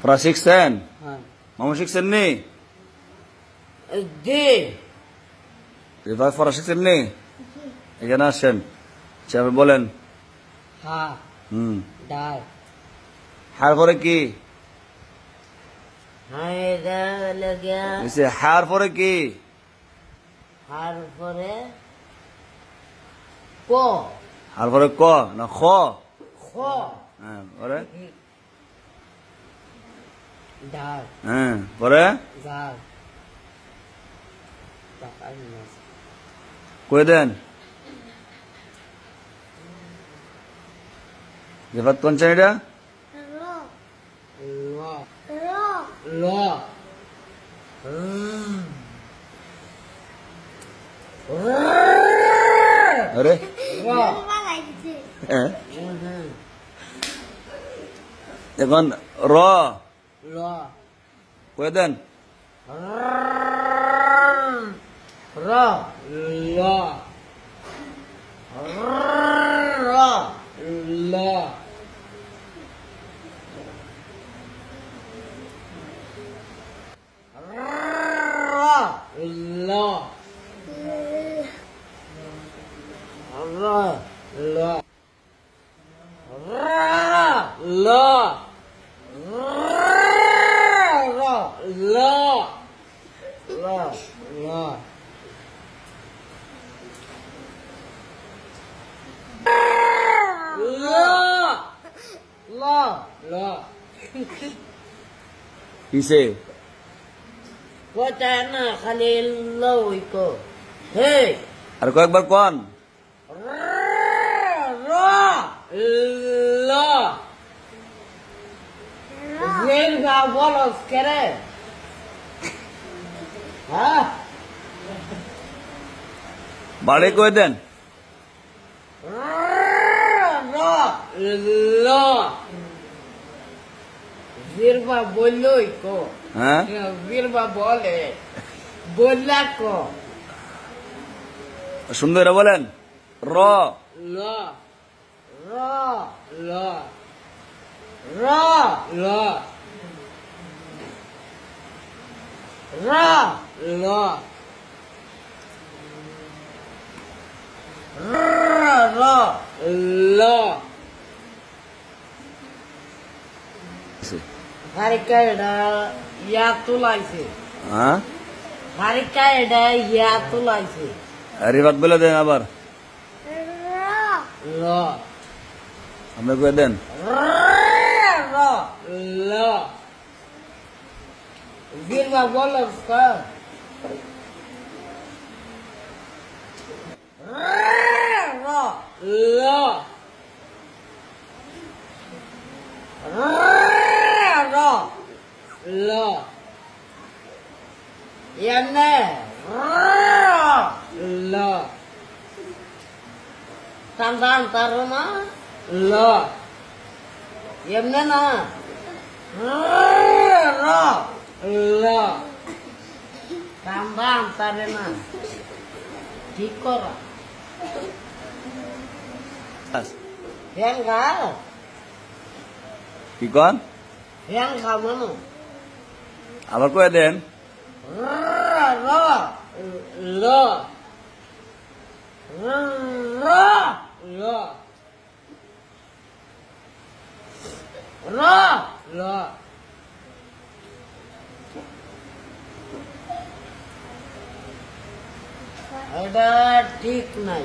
পড়া শিখছেন মামু শিখছেন নি রিভার পড়া শিখছেন নি এখানে আসেন চেয়ারম্যান বলেন হুম হার পরে কি হার পরে কি হার পরে ক হার পরে ক না খ খ হ্যাঁ হ্যাঁ পরে কই দেন জেফাত কোন শ্রেণীটা আরে এখন র 热啊坏蛋嗯好热嗯热嗯热嗯热嗯热嗯热嗯热嗯热嗯热嗯热嗯热嗯热嗯热嗯热嗯热嗯热嗯热嗯热嗯 কিসে না খালি লইকো হে আর কয়েকবার কোন লা বলস কেরে বাড়ি কই দেন? ল বীরবা বললই কো। হ্যাঁ? বীরবা বলে। বললা কো। সুন্দর বলেন। র। ল। র। ল। র। ল। র। ল। র ল। হারিকা এটা ইয়া তুলাইছে হ্যাঁ? হারিকা এটা ইয়া তুলাইছে রিভার বলে দেন আবার। ল কই দেন? ল। lơ lơ lơ yên nè lơ tan tan tan nó lơ yên nè nó lơ tantan taruna ঠিক করা। ফ্যান খা কি কন? ফ্যান খা মানু। আবার কই দেন। র ল ল ল এটা ঠিক নাই